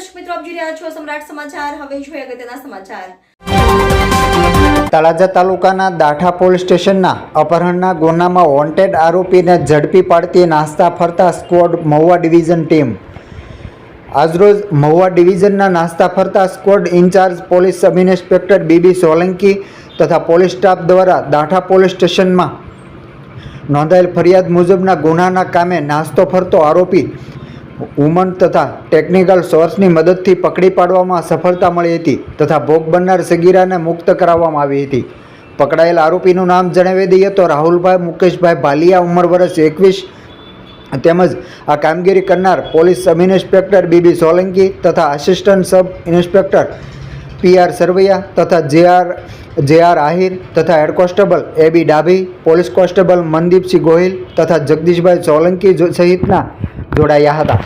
દર્શક મિત્રો, આપ જોઈ રહ્યા છો સમ્રાટ સમાચાર. હવે જોઈએ અગત્યના સમાચાર. તળાજા તાલુકાના દાઠા પોલીસ સ્ટેશનના અપહરણના ગુનામાં વોન્ટેડ આરોપીને ઝડપી પાડતી નાસ્તા ફરતા સ્કવોડ મહુવા ડિવિઝન ટીમ આજરોજ મહુવા ડિવિઝનના નાસ્તા ફરતા squad incharge police sub inspector B B Solanki તથા પોલીસ સ્ટાફ દ્વારા દાઠા પોલીસ સ્ટેશનમાં નોંધાયેલ ફરિયાદ મુજબના ગુનાના કામે નાસ્તો ફરતો આરોપી વુમન તથા ટેકનિકલ સોર્સની મદદથી પકડી પાડવામાં સફળતા મળી હતી તથા ભોગ બનનાર સગીરાને મુક્ત કરાવવામાં આવી હતી. પકડાયેલ આરોપીનું નામ જણાવી દઈએ તો રાહુલભાઈ, મુકેશભાઈ ભાલિયા ઉંમર વર્ષ એકવીસ. તેમજ આ કામગીરી કરનાર police sub inspector B B Solanki તથા assistant sub inspector P R Sarvaiya તથા J R J R Ahir તથા head constable A B Dabhi, police constable Mandeepsinh Gohil તથા જગદીશભાઈ સોલંકી સહિતના જોડાયા હતા.